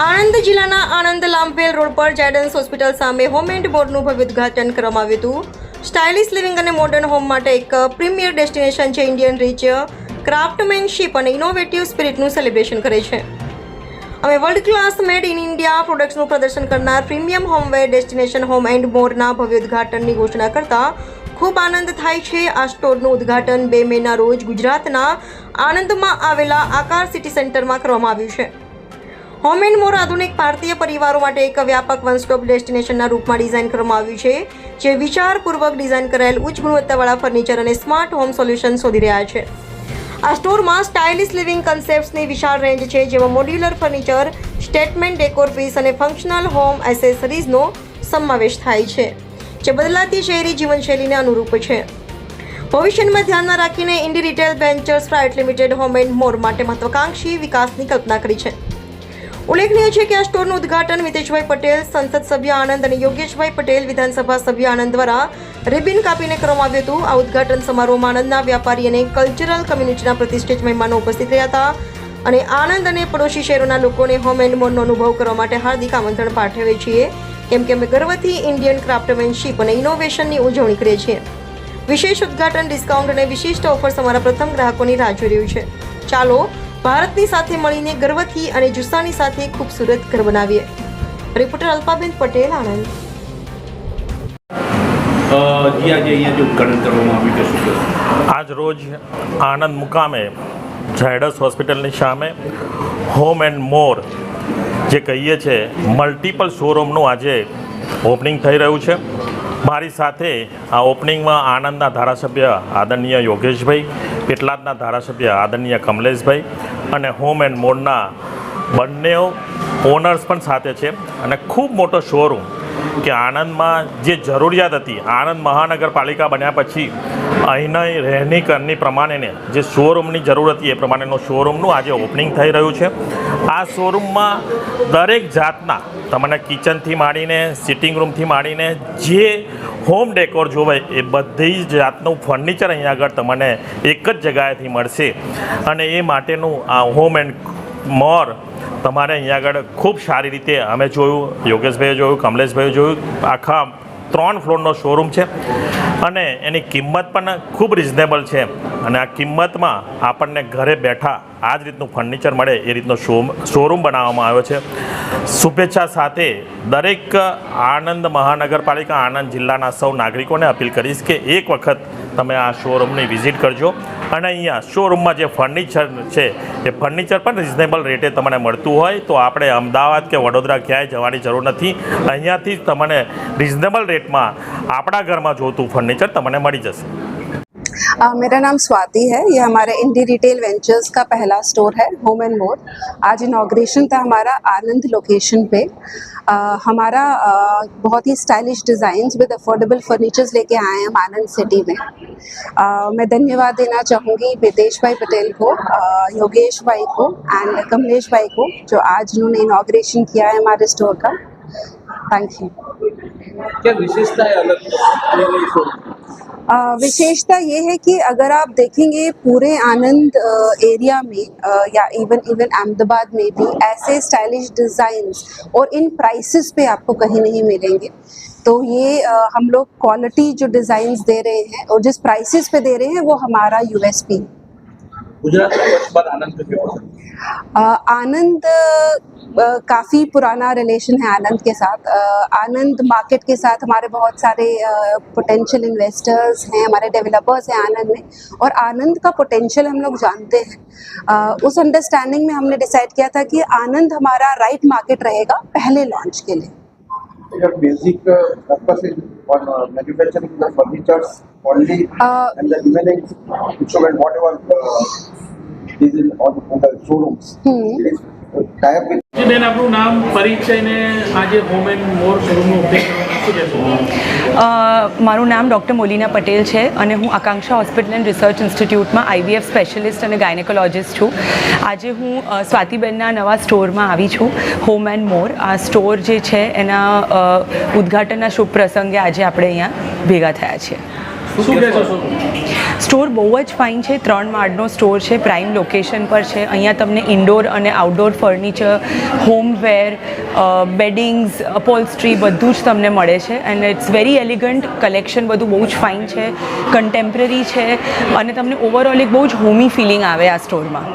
આણંદ જિલ્લાના આણંદ લાંભેલ રોડ પર જાયડન્સ હોસ્પિટલ સામે હોમ એન્ડ બોર્ડનું ભવ્ય ઉદઘાટન કરવામાં આવ્યું હતું. સ્ટાઇલિશ લિવિંગ અને મોડર્ન હોમ માટે એક પ્રીમિયર ડેસ્ટિનેશન છે ઇન્ડિયન રીચ ક્રાફ્ટમેનશીપ અને ઇનોવેટિવ સ્પિરિટનું સેલિબ્રેશન કરે છે. અમે world class made in India પ્રોડક્ટ્સનું પ્રદર્શન કરનાર premium homeware destination home and મોરના ભવ્ય ઉદઘાટનની ઘોષણા કરતા ખૂબ આનંદ થાય છે. આ સ્ટોરનું ઉદ્ઘાટન બે મેના રોજ ગુજરાતના આણંદમાં આવેલા આકાર સિટી સેન્ટરમાં કરવામાં આવ્યું છે. હોમ એન્ડ મોર આધુનિક ભારતીય પરિવારો માટે એક વ્યાપક વન સ્ટોપ ડેસ્ટિનેશનના રૂપમાં ડિઝાઇન કરવામાં આવ્યું છે, જે વિચારપૂર્વક ડિઝાઇન કરાયેલ ઉચ્ચ ગુણવત્તાવાળા ફર્નિચર અને સ્માર્ટ હોમ સોલ્યુશન શોધી રહ્યા છે. આ સ્ટોરમાં સ્ટાઇલિશ લિવિંગ કન્સેપ્ટ્સની વિશાળ રેન્જ છે, જેમાં modular furniture, statement decor piece અને ફંક્શનલ હોમ એસેસરીઝનો સમાવેશ થાય છે, જે બદલાતી શહેરી જીવનશૈલીને અનુરૂપ છે. ભવિષ્યમાં ધ્યાનમાં રાખીને Indi retail ventures private limited home and more માટે મહત્વાકાંક્ષી વિકાસની કલ્પના કરી છે. ઉલ્લેખનીય છે કે આ સ્ટોરનું ઉદ્ઘાટન મિતેશભાઈ પટેલ, સંસદ સભ્ય આનંદ અને યોગેશભાઈ પટેલ, વિધાનસભા સભ્ય આનંદ દ્વારા રિબિન કાપીને કરવામાં આવ્યું હતું. આ ઉદ્ઘાટન સમારોહમાં આનંદના વ્યાપારી અને કલ્ચરલ કમ્યુનિટીના પ્રતિષ્ઠિત મહેમાનો ઉપસ્થિત રહ્યા હતા અને આનંદ અને પડોશી શહેરોના લોકોને હોમ એન્ડ મોરનો અનુભવ કરવા માટે હાર્દિક આમંત્રણ પાઠવીએ છીએ કેમ કે અમે ગર્વથી ઇન્ડિયન ક્રાફ્ટમેનશીપ અને ઇનોવેશનની ઉજવણી કરીએ છીએ. વિશેષ ઉદ્ઘાટન ડિસ્કાઉન્ટ અને વિશિષ્ટ ઓફર્સ અમારા પ્રથમ ગ્રાહકોની રાહ જોઈ રહ્યું છે. ચાલો ભારતની સાથે મળીને ગર્વથી અને જુસ્સાની સાથે ખૂબસૂરત ઘર બનાવીએ. રિપોર્ટર અલ્પાબેન પટેલ આણંદ. જી આજે અહીંયા જે ઉદ્ઘાટન કરવામાં આવ્યું છે આજ રોજ આણંદ મુકામે ઝાયડસ હોસ્પિટલની સામે હોમ એન્ડ મોર જે કહીએ છે મલ્ટિપલ શોરૂમનું આજે ઓપનિંગ થઈ રહ્યું છે. મારી સાથે આ ઓપનિંગમાં આણંદના ધારાસભ્ય આદરણીય યોગેશભાઈ પેટલાદના ધારાસભ્ય આદરણીય કમલેશભાઈ અને હોમ એન્ડ મોરના બંને ઓનર્સ પણ સાથે છે. અને ખૂબ મોટો શોરૂમ કે આણંદમાં જે જરૂરિયાત હતી, આણંદ મહાનગરપાલિકા બન્યા પછી અહીંના રહેણી કરની પ્રમાણેને જે શોરૂમની જરૂર હતી એ પ્રમાણેનો શોરૂમનું આજે ઓપનિંગ થઈ રહ્યું છે. આ શોરૂમમાં દરેક જાતના તમને કિચનથી માંડીને સિટિંગ રૂમથી માંડીને, જે હોમ ડેકોર જોવે એ બધી જ જાતનું ફર્નિચર અહીંયા આગળ તમને એક જ જગ્યાએથી મળશે. અને એ માટેનું આ હોમ એન્ડ મોર તમારે અહીંયા આગળ ખૂબ સારી રીતે અમે જોયું, યોગેશભાઈએ જોયું, કમલેશભાઈએ જોયું, આખા ત્રણ ફ્લોરનો શોરૂમ છે અને એની કિંમત પણ ખૂબ રિઝનેબલ છે. અને આ કિંમતમાં આપણને ઘરે બેઠા આ જ રીતનું ફર્નિચર મળે એ રીતનો શો શોરૂમ બનાવવામાં આવ્યો છે. શુભેચ્છા સાથે દરેક આણંદ મહાનગરપાલિકા આણંદ જિલ્લાના સૌ નાગરિકોને અપીલ કરીશ કે એક વખત તમે આ શોરૂમની વિઝિટ કરજો. અને અહીંયા શોરૂમમાં જે ફર્નિચર છે, એ ફર્નિચર પણ રિઝનેબલ રેટે તમને મળતું હોય, તો આપણે અમદાવાદ કે વડોદરા ક્યાંય જવાની જરૂર નથી. અહીંયાથી જ તમને રિઝનેબલ રેટમાં આપણા ઘરમાં જોતું ફર્નિચર તમને મળી જશે. अ, मेरा नाम स्वाति है। ये हमारे इंडी रिटेल वेंचर्स का पहला स्टोर है होम एंड मोर आज इनाग्रेशन था हमारा आनंद लोकेशन पे। अ, हमारा अ, बहुत ही stylish designs with affordable furnitures लेके आए हैं हम आनंद सिटी में। अ, मैं धन्यवाद देना चाहूँगी मितेश भाई पटेल को अ, योगेश भाई को एंड कमलेश भाई को जो आज उन्होंने इनाग्रेशन किया है हमारे स्टोर का। थैंक यू क्या विशेषता है अलग विशेषता ये है कि अगर आप देखेंगे पूरे आनंद एरिया में या इवन इवन अहमदाबाद में भी ऐसे स्टाइलिश डिज़ाइंस और इन प्राइसेस पे आपको कहीं नहीं मिलेंगे। तो ये हम लोग क्वालिटी जो डिज़ाइंस दे रहे हैं और जिस प्राइसेस पे दे रहे हैं वो हमारा यूएसपी है। आनंद? आनंद काफ़ी पुराना रिलेशन है आनंद के साथ। आनंद मार्केट के साथ हमारे बहुत सारे पोटेंशियल इन्वेस्टर्स हैं, हमारे डेवलपर्स हैं आनंद में। और आनंद का पोटेंशियल हम लोग जानते हैं। उस अंडरस्टैंडिंग में हमने डिसाइड किया था कि आनंद हमारा राइट मार्केट रहेगा पहले लॉन्च के लिए। Your basic uh, focus is on uh, manufacturing the furniture only Uh, and the remaining instrument whatever uh, is in on, on the showrooms. Hmm. It is uh, tie up with બેન આપણું નામ પરિચય ને આજે home and more શોરૂમનું opening મારું નામ doctor Molina Patel છે અને હું આકાંક્ષા હોસ્પિટલ એન્ડ રિસર્ચ ઇન્સ્ટિટ્યૂટમાં આઈવીએફ સ્પેશિયલિસ્ટ અને ગાયનેકોલોજિસ્ટ છું. આજે હું સ્વાતિબેનના નવા સ્ટોરમાં આવી છું, હોમ એન્ડ મોર. આ સ્ટોર જે છે એના ઉદ્ઘાટનના શુભ પ્રસંગે આજે આપણે અહીંયા ભેગા થયા છીએ. શું કહેશો શું? સ્ટોર બહુ જ ફાઇન છે. ત્રણ માળનો સ્ટોર છે પ્રાઇમ લોકેશન પર છે. અહીંયા તમને ઇન્ડોર અને આઉટડોર ફર્નિચર હોમવેર બેડિંગ્સ અપોલ્સ્ટ્રી બધું જ તમને મળે છે. And it's very elegant collection બધું બહુ જ ફાઇન છે. કન્ટેમ્પરરી છે. અને તમને ઓવરઓલ એક બહુ જ હોમી ફિલિંગ આવે આ સ્ટોરમાં.